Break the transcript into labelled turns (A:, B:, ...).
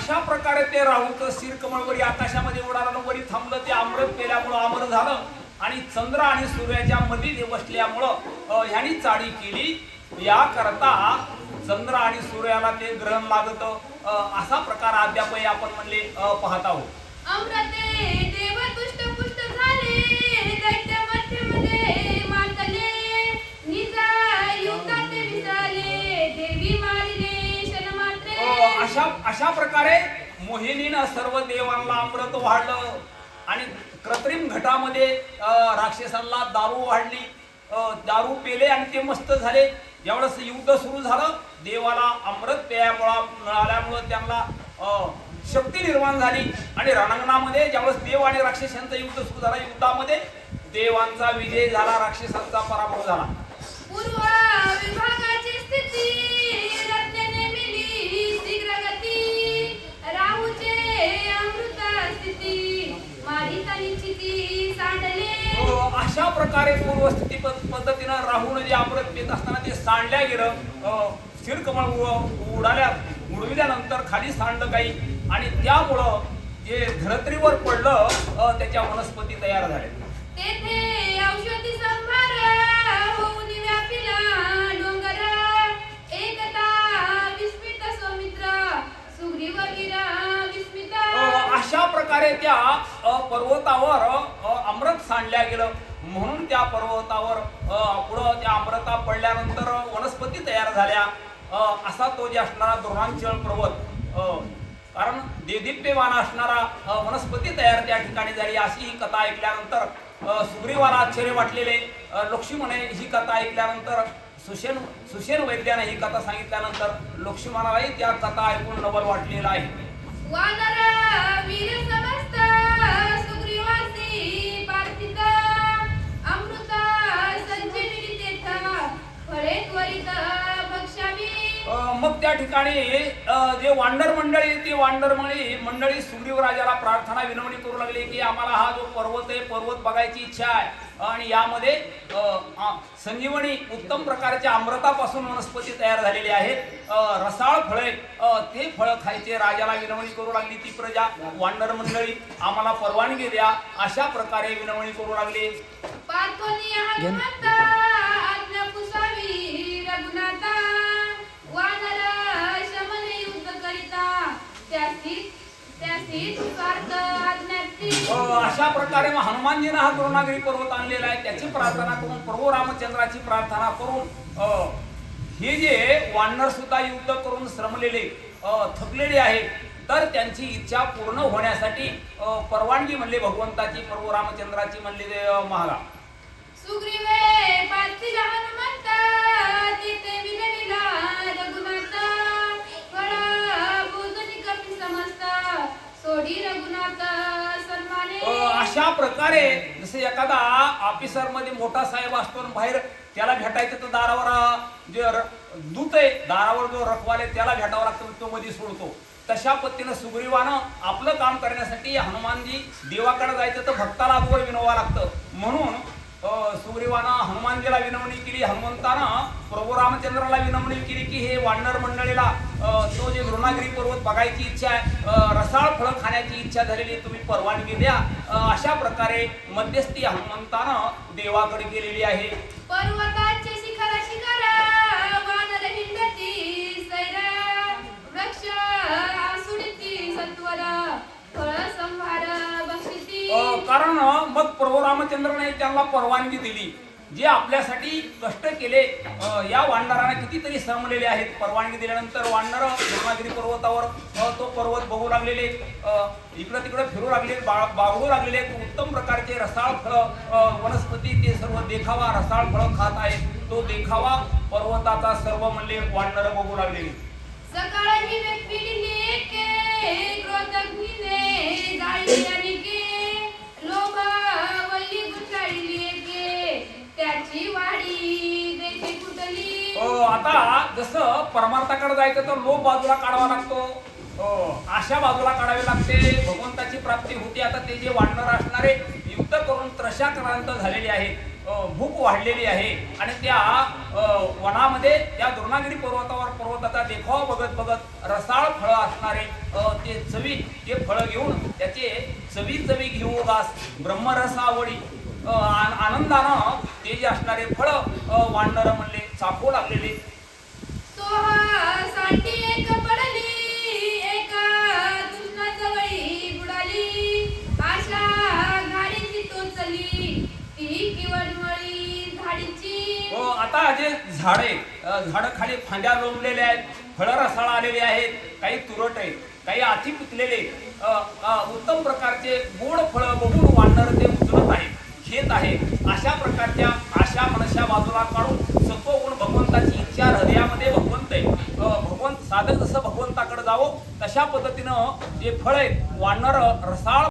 A: अशा प्रकारे ते राहूचं शिर वरी आकाशामध्ये उडालं वरी थांबलं. ते अमृत केल्यामुळं अमर झालं. आणि चंद्र आणि सूर्याच्या मध्ये ते बसल्यामुळं ह्यानी चाळी केली. या करता चंद्र आणि सूर्याला ते ग्रहण लागत. असा प्रकार अद्यापही आपण म्हणले पाहत आहोत. अशा प्रकारे मोहिनीनं सर्व देवांना अमृत वाढलं आणि कृत्रिम घटामध्ये राक्षसांना दारू वाढली. दारू पेले आणि ते मस्त झाले. ज्यावेळेस युद्ध सुरू झालं. देवाला अमृत पेयामुळा मिळाल्यामुळं त्यांना शक्ती निर्माण झाली. आणि रणांगणामध्ये ज्यावेळेस देव आणि राक्षसांचं युद्ध सुरू झालं युद्धामध्ये देवांचा विजय झाला राक्षसांचा पराभव झाला. पूर्वस्थिती पद- पद्धतीनं राहून जे अमृत पित असताना ते सांडल्या गेलं शिरकमळ उडाल्या उडविल्यानंतर खाली सांडलं काही. आणि त्यामुळं जे धरत्रीवर पडलं त्याच्या वनस्पती तयार झाल्या
B: तेथे औषधी संभार होऊन व्यापिला
A: अशा प्रकारे त्या पर्वतावर अमृत सांडल्या गेलं. म्हणून त्या पर्वतावर पुढं त्या अमृता पडल्यानंतर वनस्पती तयार झाल्या. असा तो जे असणारा द्रोणांचल पर्वत कारण देदीप्यमान असणारा वनस्पती तयार त्या ठिकाणी झाली. अशी ही कथा ऐकल्यानंतर सुग्रीवाला आश्चर्य वाटलेले. अ, लक्ष्मणे ही कथा ऐकल्यानंतर सुशेन सुशेन वैद्याने ही कथा सांगितल्यानंतर लक्ष्मणालाही त्या कथा ऐकून नवल वाटलेला आहे. ठिकाणी जे वांडर मंडळी ती वांडर मंडळी मंडळी सुग्रीव राजाला प्रार्थना विनवणी करू लागली की आम्हाला हा जो पर्वत आहे पर्वत बघायची इच्छा आहे. आणि यामध्ये संजीवनी उत्तम प्रकारच्या अमृतापासून वनस्पती तयार झालेली आहेत. रसाळ फळे ते फळं खायचे राजाला विनवणी करू लागली ती प्रजा. वांडर मंडळी आम्हाला परवानगी द्या. अशा प्रकारे विनवणी करू लागली. अशा प्रकारे मग हनुमानजीनं हा द्रोणागिरी पर्वत आणलेला आहे. त्याची प्रार्थना करून प्रभू रामचंद्राची प्रार्थना करून हे जे वानर सुद्धा युद्ध करून श्रमलेले थकलेले आहेत तर त्यांची इच्छा पूर्ण होण्यासाठी परवानगी म्हणले भगवंताची प्रभू रामचंद्राची म्हणले महागा
B: सुग्रीवे
A: प्रकारे जसे एखादा ऑफिसरमध्ये मोठा साहेब असतो बाहेर त्याला भेटायचं तर दारावर जे दूत आहे दारावर जो रखवाले त्याला भेटावं लागतं तो मध्ये सोडतो. तशा पद्धतीनं सुग्रीवानं आपलं काम करण्यासाठी हनुमानजी देवाकडे जायचं तर भक्ताला अगोदर विनवावं लागतं. म्हणून सुग्रीवानं हनुमानजीला विनवणी केली हनुमंतानं प्रभू रामचंद्राला विनवणी केली की हे वानर मंडळीला तो जे द्रोणागिरी पर्वत बघायची इच्छा आहे रसाळ फळं खाण्याची इच्छा झालेली तुम्ही परवानगी द्या. अशा प्रकारे मध्यस्थी हनुमंतानं देवाकडे गेलेली आहे.
B: पर्वताचे शिखर शिखर वानर हिंडती सैर वृक्ष आसुडती सत्वर फळ संभार बक्षिती.
A: अ, कारण मग प्रभू रामचंद्राने त्यांना परवानगी दिली. जे आपल्यासाठी कष्ट केले या वानरांना कितीतरी श्रमलेले आहेत. परवानगी दिल्यानंतर वानर रत्नागिरी पर्वतावर तो पर्वत बघू लागलेले इकडं तिकडं फिरू लागले बा- बागडू लागलेले उत्तम प्रकारचे रसाळ फळं वनस्पती ते सर्व देखावा रसाळ फळं खात आहेत. तो देखावा पर्वताचा सर्व म्हणले वानर बघू लागलेले. आता जसं परमार्थाकडे जायचं तर लोभ बाजूला काढावा लागतो. अ, आशा बाजूला काढावी लागते. भगवंताची प्राप्ती होती. आता ते जे वाढणार असणारे युद्ध करून त्रशाक्रांत झालेले आहेत अ, भूक वाढलेली आहे. आणि त्या वनामध्ये त्या दुर्नागिरी पर्वतावर पर्वताचा देखावा बघत बघत रसाळ फळं असणारे ते चवी ते फळं घेऊन त्याचे चवी चवी घेऊ दास ब्रह्मरस आवडी. अ, आन- आनंदानं ते जे असणारे फळं वाढणारं म्हणले चापू लागलेले हो, आता जे झाडे झाड खाली फांद्या रोमलेल्या आहेत फळं रसाळ आलेले आहेत काही तुरट आहेत काही आधी पिकलेले उत्तम प्रकारचे गोड फळं बघून वाढणारं ते उचलत आहे घेत आहे अशा प्रकारच्या आशा मनशा बाजूला काढून तशा पद्धतीनं जे फळ आहेत वाढणारं रसाळ